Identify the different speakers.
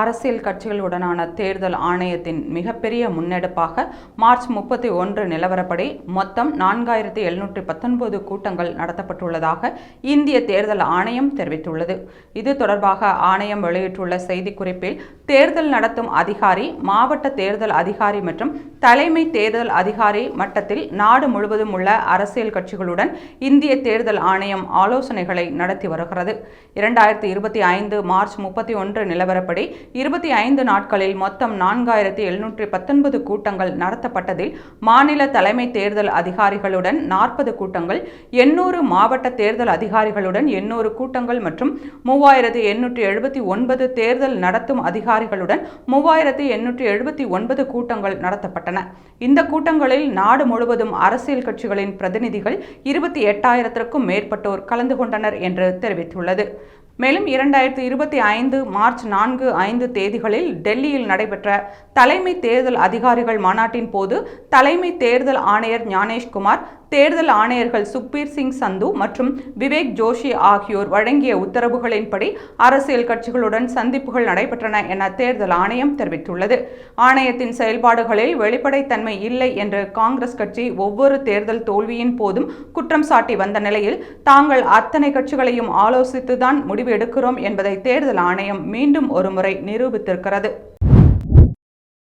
Speaker 1: அரசியல் கட்சிகளுடனான தேர்தல் ஆணையத்தின் மிகப்பெரிய முன்னெடுப்பாக மார்ச் முப்பத்தி ஒன்று நிலவரப்படி மொத்தம் நான்காயிரத்தி எழுநூற்றி பத்தொன்பது கூட்டங்கள் நடத்தப்பட்டுள்ளதாக இந்திய தேர்தல் ஆணையம் தெரிவித்துள்ளது. இது தொடர்பாக ஆணையம் வெளியிட்டுள்ள செய்திக்குறிப்பில் தேர்தல் நடத்தும் அதிகாரி மாவட்ட தேர்தல் அதிகாரி மற்றும் தலைமை தேர்தல் அதிகாரி மட்டத்தில் நாடு முழுவதும் உள்ள அரசியல் கட்சிகளுடன் இந்திய தேர்தல் ஆணையம் ஆலோசனைகளை நடத்தி வருகிறது. இரண்டாயிரத்தி இருபத்தி ஐந்து மார்ச் முப்பத்தி ஒன்று நிலவரப்படி இருபத்தி ஐந்து நாட்களில் மொத்தம் நான்காயிரத்தி எழுநூற்றி பத்தொன்பது கூட்டங்கள் நடத்தப்பட்டதில் மாநில தலைமை தேர்தல் அதிகாரிகளுடன் நாற்பது கூட்டங்கள் எண்ணூறு மாவட்ட தேர்தல் அதிகாரிகளுடன் எண்ணூறு கூட்டங்கள் மற்றும் மூவாயிரத்தி எண்ணூற்றி எழுபத்தி ஒன்பது தேர்தல் நடத்தும் அதிகாரிகளுடன் மூவாயிரத்தி எண்ணூற்றி எழுபத்தி ஒன்பது கூட்டங்கள் நடத்தப்பட்டன. இந்த கூட்டங்களில் நாடு முழுவதும் அரசியல் கட்சிகளின் பிரதிநிதிகள் இருபத்தி எட்டாயிரத்திற்கும் மேற்பட்டோர் கலந்து கொண்டனர் என்று தெரிவித்துள்ளது. மேலும் இரண்டாயிரத்தி இருபத்தி ஐந்து மார்ச் நான்கு ஐந்து தேதிகளில் டெல்லியில் நடைபெற்ற தலைமை தேர்தல் அதிகாரிகள் மாநாட்டின் போது தலைமை தேர்தல் ஆணையர் ஞானேஷ்குமார் தேர்தல் ஆணையர்கள் சுக்பீர் சிங் சந்து மற்றும் விவேக் ஜோஷி ஆகியோர் வழங்கிய உத்தரவுகளின்படி அரசியல் கட்சிகளுடன் சந்திப்புகள் நடைபெற்றன என தேர்தல் ஆணையம் தெரிவித்துள்ளது. ஆணையத்தின் செயல்பாடுகளில் வெளிப்படைத்தன்மை இல்லை என்று காங்கிரஸ் கட்சி ஒவ்வொரு தேர்தல் தோல்வியின் போதும் குற்றம் சாட்டி வந்த நிலையில் தாங்கள் அத்தனை கட்சிகளையும் ஆலோசித்துதான் முடிவு எடுக்கிறோம் என்பதை தேர்தல் ஆணையம் மீண்டும் ஒருமுறை நிரூபித்திருக்கிறது.